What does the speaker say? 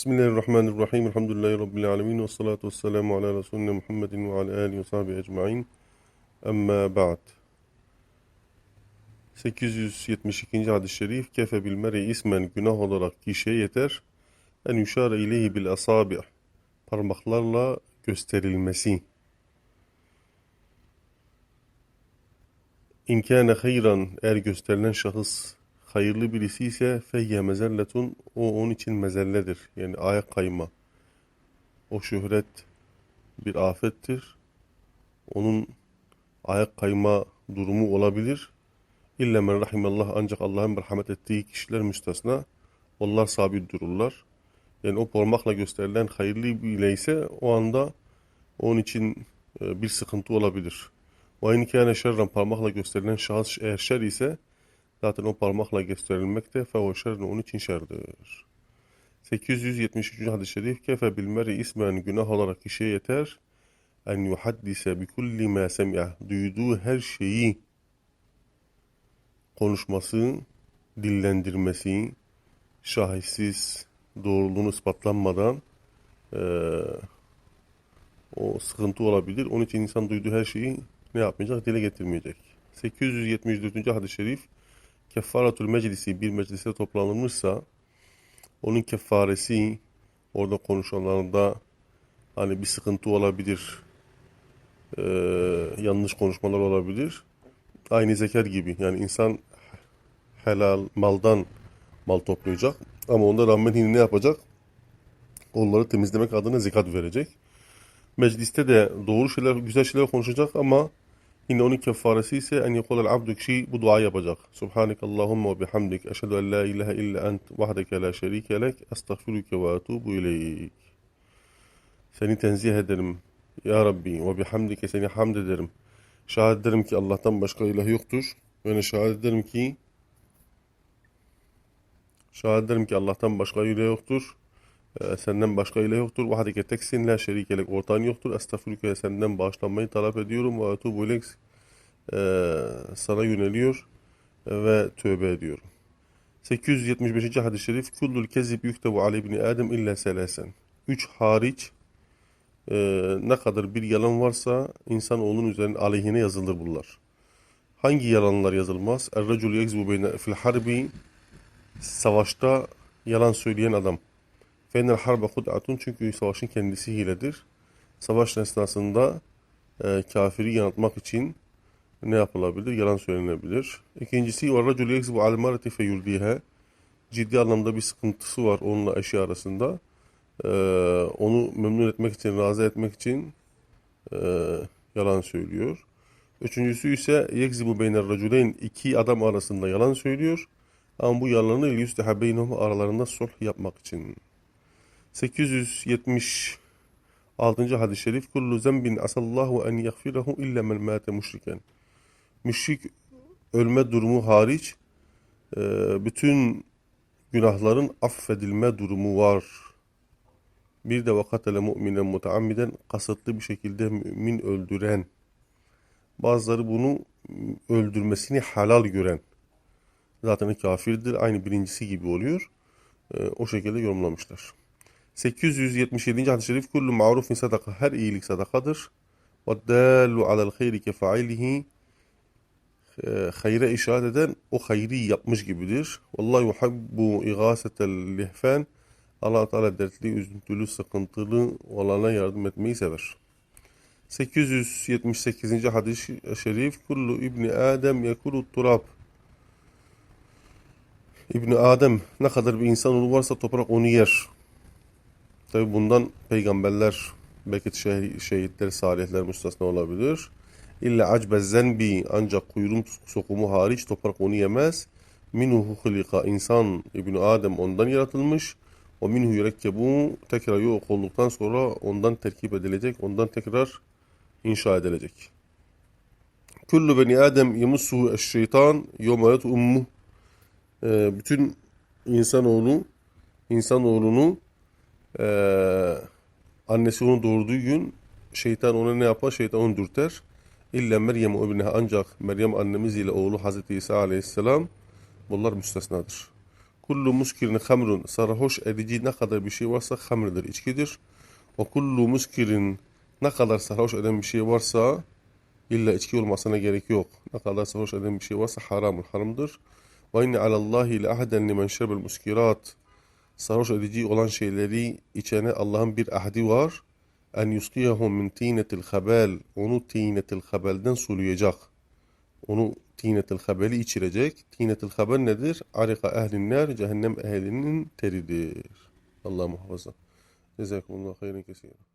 Bismillahirrahmanirrahim. Elhamdülillahi Rabbil alemin. Ve salatu ve selamu ala Resulüne Muhammedin ve ala alihi ve sahbihi ecma'in. Amma ba'd. 872. hadis-i şerif. Kefe bil meri ismen günah olarak kişiye yeter. En yuşare ileyhi bil asabi' parmaklarla gösterilmesi. İn kâne hayran eğer gösterilen şahıs hayırlı birisi ise feyye mezelletun o onun için mezelledir. Yani ayak kayma. O şöhret bir afettir. Onun ayak kayma durumu olabilir. İlla men rahimallah ancak Allah'ın merhamet ettiği kişiler müstesna. Onlar sabit dururlar. Yani o parmakla gösterilen hayırlı bile ise o anda onun için e, bir sıkıntı olabilir. Ve in kâne şerren parmakla gösterilen şahıs eğer şer ise zaten o parmakla gösterilmekte fehu şerrun onun için şerdir. 873. hadis-i şerif kefe bil ismen günah olarak kişiye yeter en yuhaddise bi kulli ma semi'a duyduğu her şeyi konuşması, dillendirmesi, şahitsiz, doğruluğunu ispatlanmadan eee, o sıkıntı olabilir. Onun için insan duyduğu her şeyi ne yapmayacak? Dile getirmeyecek. 874. hadis-i şerif Keffaratul meclisi bir meclise toplanılmışsa onun kefaresi orada konuşanlarda hani bir sıkıntı olabilir. eee, yanlış konuşmalar olabilir. Aynı zeker gibi. Yani insan helal maldan mal toplayacak. Ama onda rağmen yine ne yapacak? Onları temizlemek adına zekat verecek. Mecliste de doğru şeyler, güzel şeyler konuşacak ama yine onun kefaresi ise en yekulel abdu kişi bu dua yapacak. Subhaneke Allahumma ve bihamdik. Eşhedü en la ilahe illa ent vahdeke la şerike lek. Estağfiruke ve etubu ileyk. Seni tenzih ederim. Ya Rabbi ve bihamdike seni hamd ederim. Şahit ederim ki Allah'tan başka ilah yoktur. Ve ne şahit ederim ki şahit ederim ki Allah'tan başka ilah yoktur. Ee, senden başka ilah yoktur. Vahdike teksin la şerikelek ortağın yoktur. Estağfurüke senden bağışlanmayı talep ediyorum. Ve etubu ileyk Ee, sana yöneliyor ve tövbe ediyorum. 875. hadis-i şerif Kullul kezib yüktebu ale ibni Adem illa selesen. Üç hariç e, ne kadar bir yalan varsa insan onun üzerine aleyhine yazılır bunlar. Hangi yalanlar yazılmaz? Er-recul yekzibu beyne fil harbi savaşta yalan söyleyen adam. Fenel harbe hud'atun çünkü savaşın kendisi hiledir. Savaş esnasında e, kafiri yanıltmak için ne yapılabilir? Yalan söylenebilir. İkincisi var racul yekzibu al marati. Ciddi anlamda bir sıkıntısı var onunla eşi arasında. Ee, onu memnun etmek için, razı etmek için e, yalan söylüyor. Üçüncüsü ise yekzibu beyner raculeyn iki adam arasında yalan söylüyor. Ama bu yalanı yüsteha beynehum aralarında sulh yapmak için. 876. hadis-i şerif Kullu zembin asallahu en yagfirahu illa men mâte müşriken. Müşrik ölme durumu hariç e, bütün günahların affedilme durumu var. Bir de vakatele mu'minen muteammiden kasıtlı bir şekilde mümin öldüren. Bazıları bunu öldürmesini halal gören. Zaten kafirdir. Aynı birincisi gibi oluyor. E, o şekilde yorumlamışlar. 877. hadis-i şerif kullu ma'rufin sadaka. Her iyilik sadakadır. Ve dallu alel hayri kefailihi hayra işaret eden o hayri yapmış gibidir. Vallahi yuhabbu igasetel lihfan. Allah Teala dertli, üzüntülü, sıkıntılı olana yardım etmeyi sever. 878. hadis-i şerif kullu ibni Adem yekulu turab. İbni Adem ne kadar bir insanoğlu varsa toprak onu yer. Tabi bundan peygamberler, belki şeh- şehitler, salihler müstesna olabilir. İlla acbe zenbi ancak kuyruğun sokumu hariç toprak onu yemez. Minhu hulika insan İbni Adem ondan yaratılmış. O minhu yürekkebu tekrar yok olduktan sonra ondan terkip edilecek, ondan tekrar inşa edilecek. Kullu beni Adem yemussuhu eşşeytan yomayet ummu. Ee, bütün insanoğlu insanoğlunu ee, annesi onu doğurduğu gün şeytan ona ne yapar? Şeytan onu dürter. İlla Meryem o ibneha ancak Meryem annemiz ile oğlu Hazreti İsa aleyhisselam bunlar müstesnadır. kullu muskirin hamrun sarhoş edici ne kadar bir şey varsa hamrdır, içkidir. Ve kullu muskirin ne kadar sarhoş eden bir şey varsa illa içki olmasına gerek yok. Ne kadar sarhoş eden bir şey varsa haramın haramdır. Ve inne alallahi le ahden limen şerbel muskirat sarhoş edici olan şeyleri içene Allah'ın bir ahdi var. En yuskiyahum min tinetil habel onu tinetil habelden sulayacak. Onu tinetil habeli içirecek. Tinetil habel nedir? Arika ehlin cehennem ehlinin teridir. Allah muhafaza. Cezakumullah hayran kesiren.